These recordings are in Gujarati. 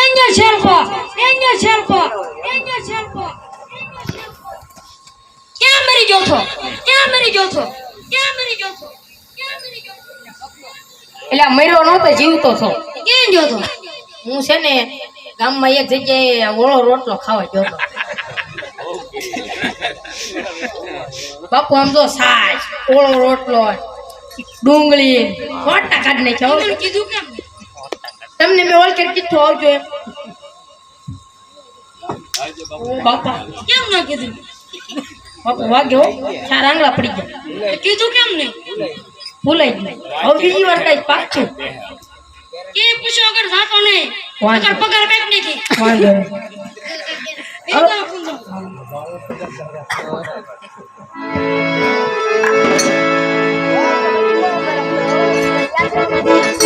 Enye Sherpa, Enye Sherpa, Enye Sherpa. ક્યાં મરી ગયો છો ક્યાં મરી ગયો છો ક્યાં મરી ગયો છો ક્યાં મરી ગયો છો એટલે મર્યો નહોતો જીવતો છો ક્યાં ગયો છો હું છે ને ગામમાં એક જગ્યાએ ઓળો રોટલો ખાવા ગયો હતો બાપુ આમ તો સાજ ઓળો રોટલો ડુંગળી ખોટા કાઢ નાખ્યો. કીધું કેમ તમને મેં ઓળખે કીધું આવજો એમ ઓ બાપા કેમ ના કીધું બાપુ વાગ્યો ચાર આંગળા પડી ગયા તો કીધું કેમ નહીં ભૂલાઈ ગયું હવે બીજી વાર કઈ પાછું એ પૂછ્યો અગર જાતો નહીં વાંધો. અગર પગાર બેક નથી વાંધો નહીં. એ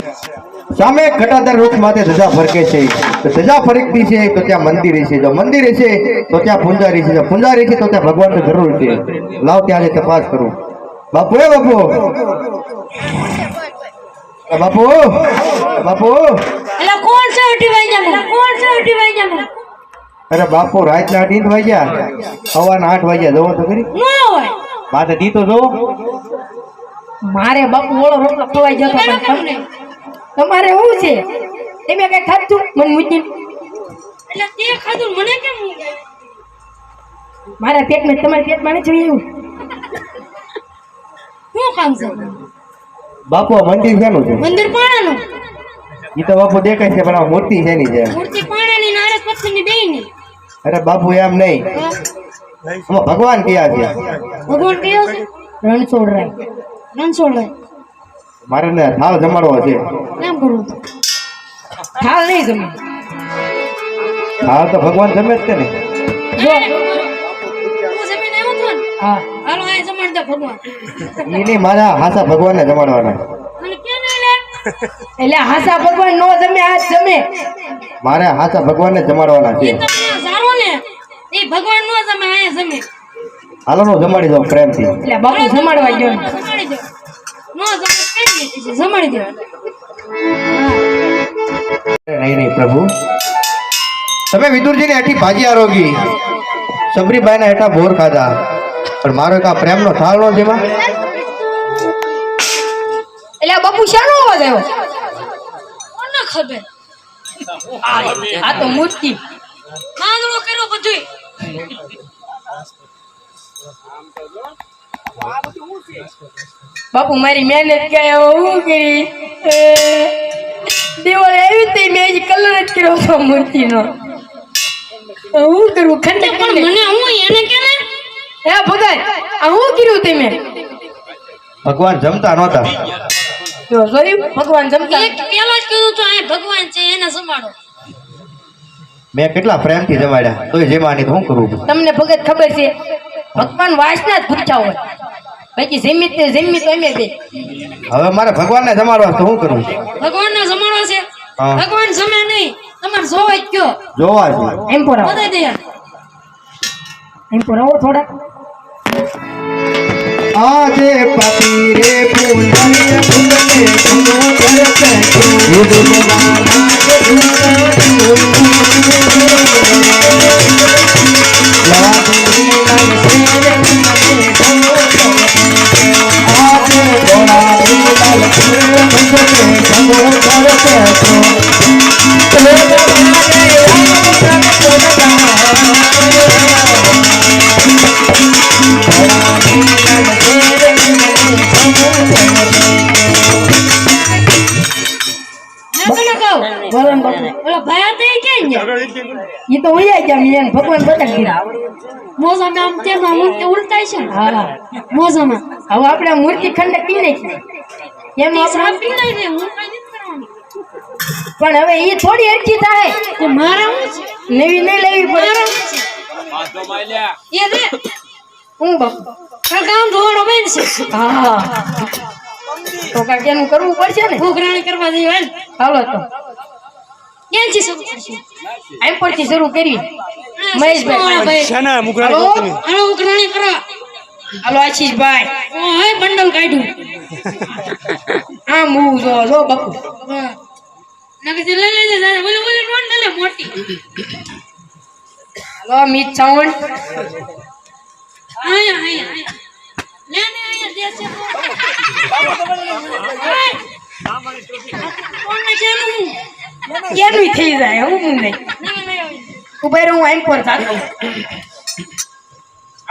સામે ઘટાદર ઘટાદાર વૃક્ષ માથે ધજા ફરકે છે. તો ધજા ફરકતી છે તો ત્યાં મંદિર છે. જો મંદિર છે તો ત્યાં પૂંજારી છે. જો પૂંજારી છે તો ત્યાં ભગવાન જરૂર છે લાવ ત્યાં તપાસ કરું. બાપુ એ બાપુ! બાપુ! બાપુ! એટલે કોણ છે અઢી વાગ્યાનું? કોણ છે અઢી વાગ્યાનું? અરે બાપુ રાતના અઢી વાગ્યા. સવારના આઠ વાગ્યા. જવો તો કરી માથે દી જો મારે બાપુ ઓળો રોટલો ખવાઈ જતો પણ તમને? તમારે શું છે? તમે કઈ ખાધું મને મૂકી એટલે તે ખાધું મને કેમ મારા પેટમાં તમારા પેટમાં નથી એવું શું કામ છે? બાપુ આ મંદિર શેનું છે? મંદિર પાણાનું. એ તો બાપુ દેખાય છે પણ આ મૂર્તિ શેની છે? મૂર્તિ પાણાની નારસ પથ્થરની બેયની. અરે બાપુ એમ નહીં. ભગવાન ક્યાં છે? ભગવાન કયો છે? રણછોડરાય. રણછોડરાય. મારે ને થાળ જમાડવો છે. કેમ કરું. હાલ નહીં જમે. થાળ તો ભગવાન જમે જ છે ને. જો. મારા હાસા ભગવાનને જમાડવાના. અને કેમ લે? એટલે હાસા ભગવાન નો જમે આ જમે. મારે હાસા ભગવાનને જમાડવાના છે. તમને સારો ને એ ભગવાન નો જમે આયા જમે. હાલો નો જમાડી દો પ્રેમથી. એટલે બાપુ જમાડવા ગયો ને. જમાડી દો નો જમે કઈ દે જમાડી દો નહીં નહીં પ્રભુ. તમે વિદુરજીને હેઠી ભાજી આરોગી. સબરીબાઈના હેઠા ભોર ખાધા. પણ મારો એક આ પ્રેમનો થાળ નો જેમાં એટલે બાપુ શાનો અવાજ આવ્યો? કોને ખબર? આ તો મૂર્તિ. માંગણો કર્યો બધું બાપુ મારી મહેનત ક્યાં હું કરી? એ, દિવાળી આવી તે મેં કલર જ કર્યો હતો મૂર્તિનો. હું કરું? ખંડ પણ મને હું એને કે હે ભગત આ હું કર્યું તમે ભગવાન જમતા નહોતા. જો જોયું? ભગવાન જમતા એક પેલા જ કીધું તો આ ભગવાન છે એને જમાડો. મેં કેટલા પ્રેમથી જમાડ્યા. તોય જમાની તો શું કરું? તમને ભગત ખબર છે ભગવાન વાસના જ પૂછ્યા હોય બાકી જીમિત તે જીમિત તો અમે બે હવે મારે ભગવાનને જમાડવા તો શું કરું ભગવાન ને સંભાળો છે. ભગવાન જમે નહીં તમારે જોવા જ કયો જોવા જ એમ પોરાવો બતાવી દે એમ પોરાવો થોડા આજે પતિ રે ફૂલને ફૂલને ફૂલ કરતે ફૂલ નાગ એ તો મિયાન ભગવાન બતાવી દીધા મોજામાં આમ તેમ આમ ઉલટાય છે હા મોજામાં. હવે આપણે મૂર્તિ ખંડ પી નાખી એમ પણ હવે એ થોડી અરજી થાય મારા નવી નહીં લેવી પડે હું બાપુ બેન છે? તો કાંઈક એનું કરવું પડશે ને? ભૂખરાણી કરવા જઈએ હાલો. તો. ક્યાંથી શરૂ કરશું? એમ પરથી શરૂ મહેશભાઈ. શાના ઉઘરાણી કરો. હાલો આશીષભાઈ. ઓ હે બંડલ કાઢ્યું. આમ હું જો જો બાપુ. હા. નકર લઈ લેજે તારે બોલે બોલે રોન લે મોટી. હાલો મીત સાવણ આયા આયા આયા લે ને આયા દેશે ચાલું હું થઈ જાય હું નહીં. નહીં નહીં ઊભા રહો હું એમ પર જાતો.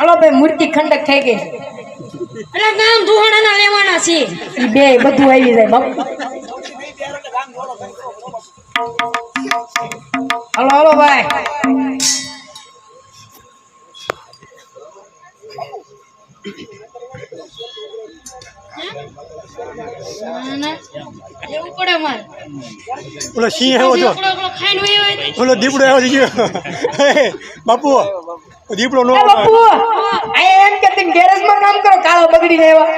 હાલો ભાઈ મૂર્તિ ખંડક થઈ ગઈ એટલે ગામ ધુહાણાના લેવાના છે. ઈ બે બધું આવી જાય બાપુ. હાલો હાલો ભાઈ. ના, ના. એવું પડે મારે ઓલો સિંહ હોય તો. ઓલો દીપડો આવ્યો બાપુ. દીપડો નો બાપુ! આ એમ કે તીન ગેરેજમાં કામ કરો કાળો બગડીને આવ્યા.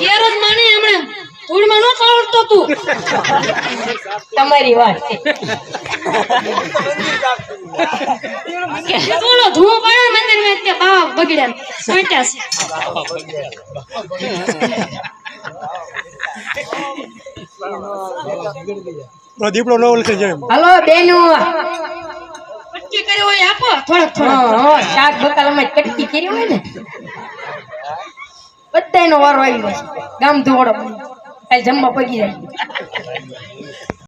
ગેરેજમાં માને હમણાં ધૂળમાં નો આવડતો તું. તમારી વાત છે. બોલો ધુઓ પડે મંદિરમાં તે બાવા બગડ્યા સોંટ્યા છે. દીપડો નો ઓળખે છે હલો બેનુ. પટ્ટી હોય, આપો, થોડોક થોડો શાક બકાલામાં કટકી કરી હોય ને, બધાયનો વારો આવી ગયો ગામ ધોવડો કાલે જમવા પગી જાય.